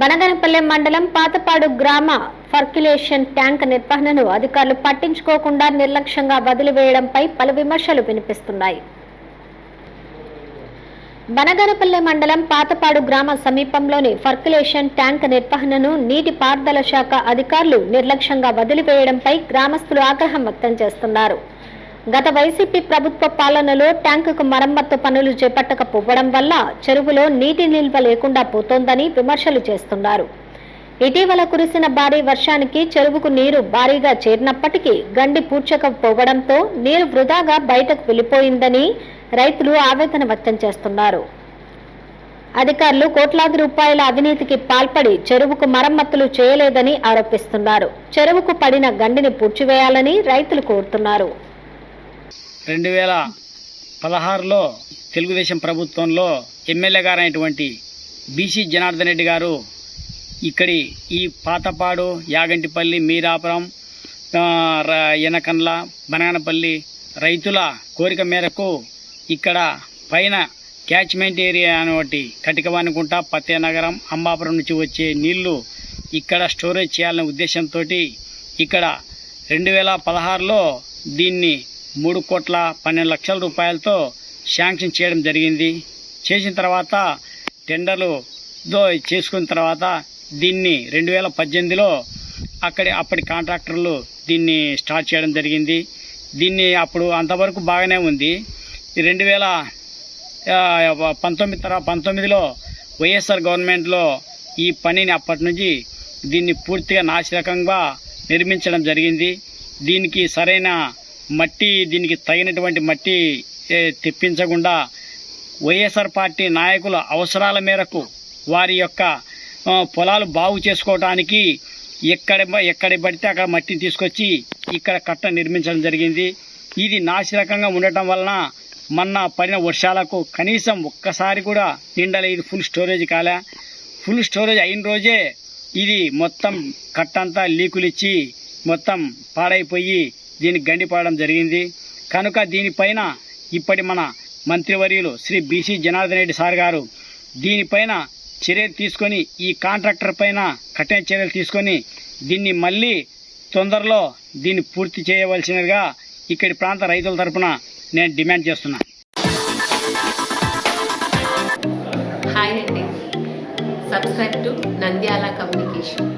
బనగనపల్లె మండలం పాతపాడు గ్రామ ఫర్క్యులేషన్ ట్యాంక్ నిర్వహణను అధికారులు పట్టించుకోకుండా నిర్లక్ష్యంగా వదిలివేయడంపై పలు విమర్శలు వినిపిస్తున్నాయి. బనగనపల్లె మండలం పాతపాడు గ్రామ సమీపంలోని ఫర్క్యులేషన్ ట్యాంక్ నిర్వహణను నీటి పారుదల శాఖ అధికారులు నిర్లక్ష్యంగా వదిలివేయడంపై గ్రామస్తులు ఆగ్రహం వ్యక్తం చేస్తున్నారు. గత వైసీపీ ప్రభుత్వ పాలనలో ట్యాంకుకు మరమ్మత్తు పనులు చేపట్టకపోవడం వల్ల చెరువులో నీటి నిల్వ లేకుండా పోతోందని విమర్శలు చేస్తున్నారు. ఇటీవల కురిసిన భారీ వర్షానికి చెరువుకు నీరు భారీగా చేరినప్పటికీ గండి పూడ్చకపోవడంతో నీరు వృధాగా బయటకు వెళ్ళిపోయిందని రైతులు ఆవేదన వ్యక్తం చేస్తున్నారు. అధికారులు కోట్లాది రూపాయల అవినీతికి పాల్పడి చెరువుకు మరమ్మతులు చేయలేదని ఆరోపిస్తున్నారు. చెరువుకు పడిన గండిని పూడ్చివేయాలని రైతులు కోరుతున్నారు. రెండు వేల పదహారులో తెలుగుదేశం ప్రభుత్వంలో ఎమ్మెల్యే గారైనటువంటి బీసీ జనార్దన్ రెడ్డి గారు ఇక్కడి ఈ పాతపాడు యాగంటిపల్లి మీరాపురం ఎనకండ్ల బనగానపల్లి రైతుల కోరిక మేరకు ఇక్కడ పైన క్యాచ్మెంట్ ఏరియా అనేటి కటికవానికుంట పత్యనగరం అంబాపురం నుంచి వచ్చే నీళ్ళు ఇక్కడ స్టోరేజ్ చేయాలనే ఉద్దేశంతో ఇక్కడ రెండు వేల పదహారులో దీన్ని మూడు కోట్ల పన్నెండు లక్షల రూపాయలతో శాంక్షన్ చేయడం జరిగింది. చేసిన తర్వాత టెండర్లు దో చేసుకున్న తర్వాత దీన్ని రెండు వేల పద్దెనిమిదిలో అక్కడి అప్పటి కాంట్రాక్టర్లు దీన్ని స్టార్ట్ చేయడం జరిగింది. దీన్ని అప్పుడు అంతవరకు బాగానే ఉంది. రెండు వేల పంతొమ్మిది తర్వాత పంతొమ్మిదిలో వైఎస్ఆర్ గవర్నమెంట్లో ఈ పనిని అప్పటి నుంచి దీన్ని పూర్తిగా నాశరకంగా నిర్మించడం జరిగింది. దీనికి సరైన మట్టి దీనికి తగినటువంటి మట్టి తెప్పించకుండా వైఎస్ఆర్ పార్టీ నాయకుల అవసరాల మేరకు వారి యొక్క పొలాలు బాగు చేసుకోవడానికి ఎక్కడ ఎక్కడ పడితే అక్కడ మట్టిని తీసుకొచ్చి ఇక్కడ కట్ట నిర్మించడం జరిగింది. ఇది నాశరకంగా ఉండటం వలన మొన్న పడిన వర్షాలకు కనీసం ఒక్కసారి కూడా నిండలే. ఇది ఫుల్ స్టోరేజ్ కాలే. ఫుల్ స్టోరేజ్ అయిన రోజే ఇది మొత్తం కట్టంతా లీకులు ఇచ్చి మొత్తం పాడైపోయి దీనికి గండిపడడం జరిగింది. కనుక దీనిపైన ఇప్పటి మన మంత్రివర్యులు శ్రీ బీసీ జనార్దన్ రెడ్డి సార్ గారు దీనిపైన చర్యలు తీసుకొని ఈ కాంట్రాక్టర్ పైన కఠిన చర్యలు తీసుకొని దీన్ని మళ్ళీ తొందరలో దీన్ని పూర్తి చేయవలసినదిగా ఇక్కడి ప్రాంత రైతుల తరపున నేను డిమాండ్ చేస్తున్నా. హాయ్ అండి. Subscribe to Nandyal communication.